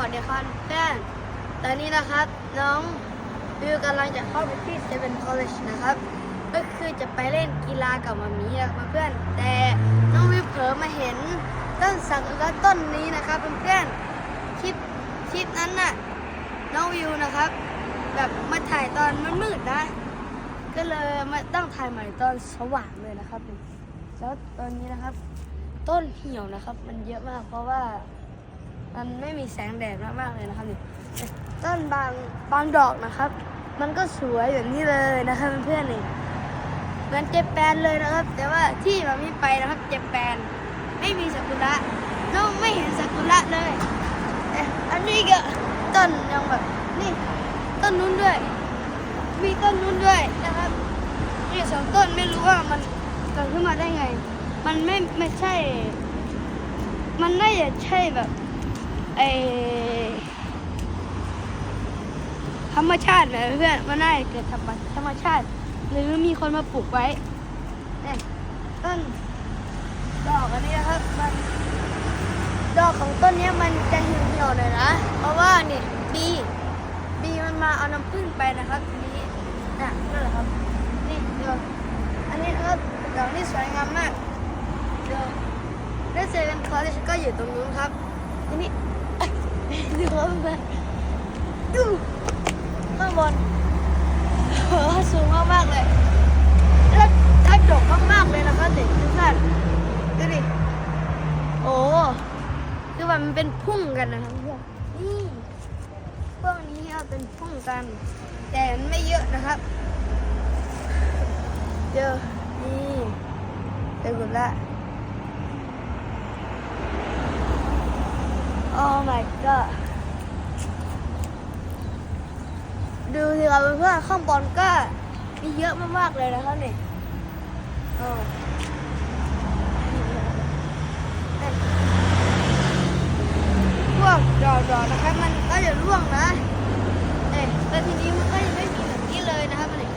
วัสดีครับเพื่อนตอนนี้นะครับน้องวิวกำลังจะเข้าไปที่เซเว่นคอลเลจนะครับ ก็คือจะไปเล่นกีฬากับมามีนะครับเพื่อน แต่น้องวิวเผลอมาเห็นต้นสักและต้นนี้นะครับเพื่อนๆคลิปคลิปนั้นน่ะน้องวิวนะครับ แบบมาถ่ายตอนมันมืดๆนะ ก็เลยมาต้องถ่ายใหม่ตอนสว่างเลยนะครับแล้วตอนนี้นะครับ ต้นเหี่ยวนะครับ มันเยอะมากเพราะว่า มันไม่มีแสงแดดมากๆเลยนะครับนี่ต้นบางบางดอกนะครับ มันก็สวยแบบนี้เลยนะครับเพื่อนๆนี่เหมือนเจแปนเลยนะครับ แต่ว่าที่มันมีไปนะครับเจแปนไม่มีซากุระน้องไม่เห็นซากุระเลยอันนี้ก็ต้นยังแบบนี่ต้นนู้นด้วย มีต้นนู้นด้วยนะครับนี่สองต้นไม่รู้ว่ามันเกิดขึ้นมาได้ไง มันไม่ไม่ใช่ มันน่าจะใช่แบบ ไอธรรมชาตินะเพื่อนมันน่าจะเกิดธรรมธรรมชาติ หรือมีคนมาปลูกไว้เนี่ยต้นดอกอันนี้นะครับมันดอกของต้นนี้มันจะเหี่ยวๆหน่อยนะ เพราะว่านี่บีบีมันมาเอาน้ำผึ้งไปนะครับทีนี้น่ะนั่นแหละครับนี่เดี๋ยวอันนี้นะครับดอกที่สวยงามมากเดี๋ยวได้เซเว่นคอร์สก็อยู่ตรงนู้นครับทีนี้ ดูครับเอนดูข้างบนโอ้สูงมากๆเลยแล้วถ้าดกมากๆเลยนะครับเด็กทุกท่านดูดิโอ้คือว่ามันเป็นพุ่งกันนะครับเพื่อนนี่พวกนี้เอาเป็นพุ่งกัน แต่มันไม่เยอะนะครับเจอนี่เจอหมดละโอ้ my god ดูสิ ครับเพื่อนๆข้างบนก็มีเยอะมากๆเลยนะครับนี่โอ้พวกดอกๆนะครับมันก็จะร่วงนะเอ๊ะแต่ทีนี้มันก็ยังไม่มีแบบนี้เลยนะครับนี่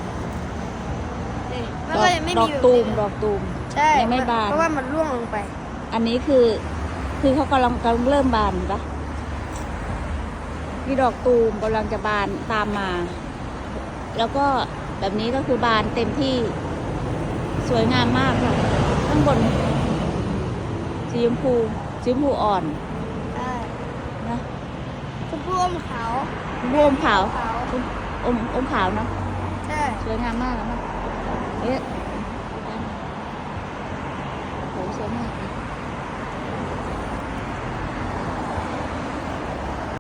นี่มันก็ยังไม่ดอมีกแบบตูมนี้ดอกตูม ใช่ยังไม่บาน เพราะว่ามันร่วงลงไป อันนี้คือคือเขากำลังกำลังเริ่มบานปะมีดอกตูมกำลังจะบานตามมา แล้วก็แบบนี้ก็คือบานเต็มที่สวยงามมากค่ะ ข้างบนสีชมพูสีชมพูอ่อนใช่นะชมพูอมขาวบวมขาวขาวอมอมอมขาวเนาะใช่สวยงามมากนะเอ๊ะ